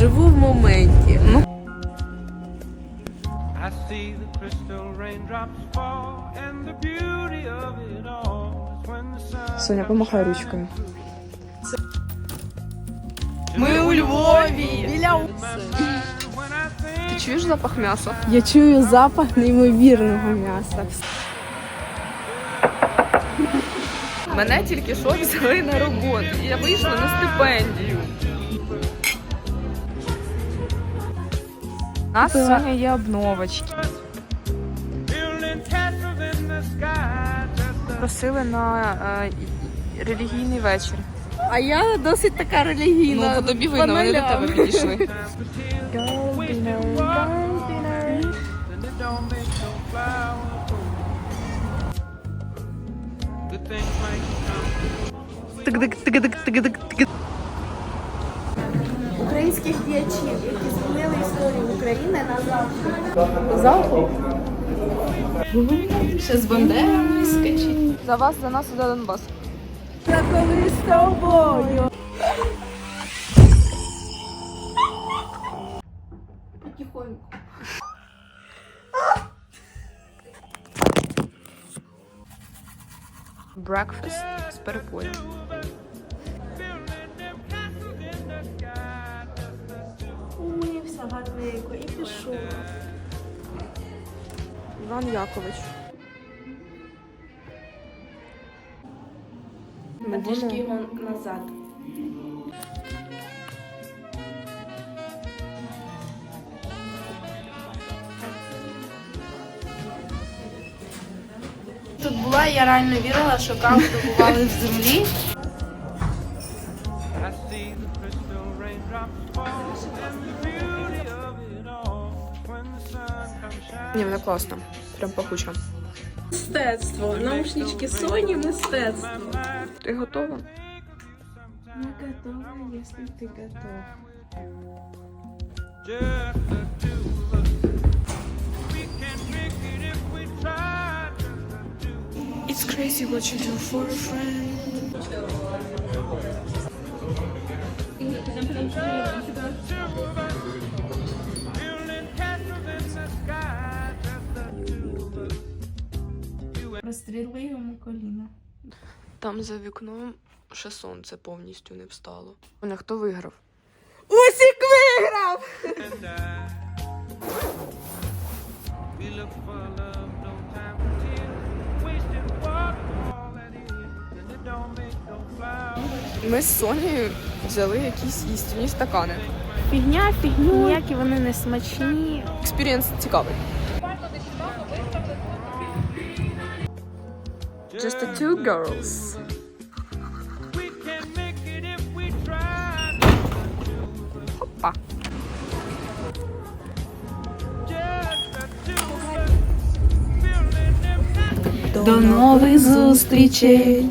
живу в моменті. Ну, I see the crystal raindrops fall, and the beauty of it all is when the sun. Соня, помахай ручкою. ми у Львові. Біля Ти чуєш запах м'яса? Я чую запах неймовірного м'яса. Мене тільки що взяли на роботу. Я вийшла на стипендію. У нас сьогодні є обновочки. Просили на е, релігійний вечір. А я досить така релігійна. Ну, по тобі видно, вони до тебе підійшли. and українських діячів, які змінили історію України назавжди. Залпу? Ще з бандерами скачить. За вас, за нас і за Донбас. Я коли з тобою. Потихоньку. Брекфаст з перепоєм. Умився і пішов. Іван Якович. А трішки його назад. Тут була, я реально вірила, що каву добували в землі. Ні, вона класна. Прям пахуча. Мистецтво. Наушнички Соні мистецтво. Ти готова? Не готова, якщо ти two. It's crazy what you do for a friend. Us. Розстріли йому коліна. Там за вікном ще сонце повністю не встало. Оля, хто виграв? Усік виграв! Ми з Сонією взяли якісь їстівні стакани. Фігня, фігню. Ніякі вони не смачні. Експірієнс цікавий. of us. Building them castles. До нових зустрічей.